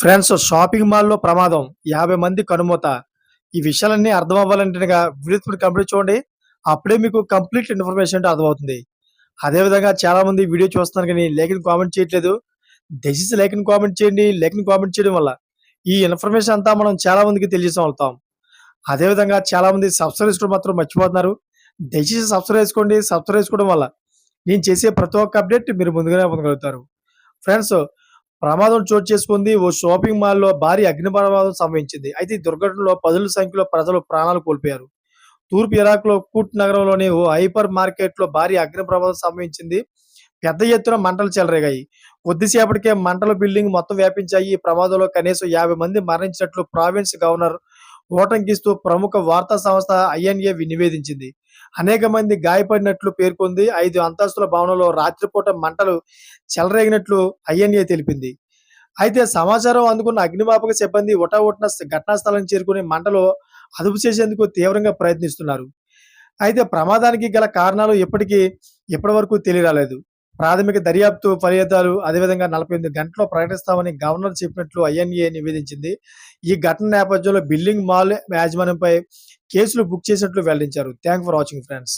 Friends shopping మాల్లో ప్రమాదం. యాభై మంది కనుమూత. ఈ విషయాలన్నీ అర్థం అవ్వాలంటే వీడియో కంప్లీట్ చూడండి. అప్పుడే మీకు కంప్లీట్ ఇన్ఫర్మేషన్ అంటే అర్థమవుతుంది. అదేవిధంగా చాలా మంది వీడియో చూస్తున్నారు కానీ లేఖని కామెంట్ చేయట్లేదు. దయచేసి లేఖని కామెంట్ చేయండి. లేఖని కామెంట్ చేయడం వల్ల ఈ ఇన్ఫర్మేషన్ అంతా మనం చాలా మందికి తెలియజేసి వెళ్తాం. అదేవిధంగా చాలా మంది సబ్స్క్రైబ్ చేసుకోవడం మాత్రం మర్చిపోతున్నారు. దయచేసి సబ్స్క్రైబ్ చేసుకోండి. సబ్స్క్రైబ్ చేసుకోవడం వల్ల నేను చేసే ప్రతి ఒక్క అప్డేట్ మీరు ముందుగానే పొందగలుగుతారు. ఫ్రెండ్స్ ప్రమాదం చోటు చేసుకుంది. ఓ షాపింగ్ మాల్లో భారీ అగ్ని ప్రమాదం సంభవించింది. అయితే ఈ దుర్ఘటనలో పదుల సంఖ్యలో ప్రజలు ప్రాణాలు కోల్పోయారు. తూర్పు ఇరాక్లో కూట్ నగరంలోని ఓ హైపర్ మార్కెట్లో భారీ అగ్ని ప్రమాదం సంభవించింది. పెద్ద ఎత్తున మంటలు చెలరేగాయి. కొద్దిసేపటికే మంటల బిల్డింగ్ మొత్తం వ్యాపించాయి. ఈ ప్రమాదంలో కనీసం యాభై మంది మరణించినట్లు ప్రావిన్స్ గవర్నర్ ఓటంకిస్తూ ప్రముఖ వార్తా సంస్థ ఐఎన్ఏ నివేదించింది. అనేక మంది గాయపడినట్లు పేర్కొంది. ఐదు అంతస్తుల భవనంలో రాత్రిపూట మంటలు చెలరేగినట్లు ఐఎన్ఏ తెలిపింది. అయితే సమాచారం అందుకున్న అగ్నిమాపక సిబ్బంది ఉటవుట్న ఘటనా స్థలం చేరుకుని మంటలు అదుపు చేసేందుకు తీవ్రంగా ప్రయత్నిస్తున్నారు. అయితే ప్రమాదానికి గల కారణాలు ఇప్పటికీ ఇప్పటి వరకు తెలియరాలేదు. ప్రాథమిక దర్యాప్తు ఫలితాలు అదేవిధంగా నలభై ఎనిమిది గంటల్లో ప్రకటిస్తామని గవర్నర్ చెప్పినట్లు ఐఎన్ఏ నివేదించింది. ఈ ఘటన నేపథ్యంలో బిల్డింగ్ మాల్ యాజమాన్యంపై కేసులు బుక్ చేసినట్లు వెల్లడించారు. Thank for watching friends.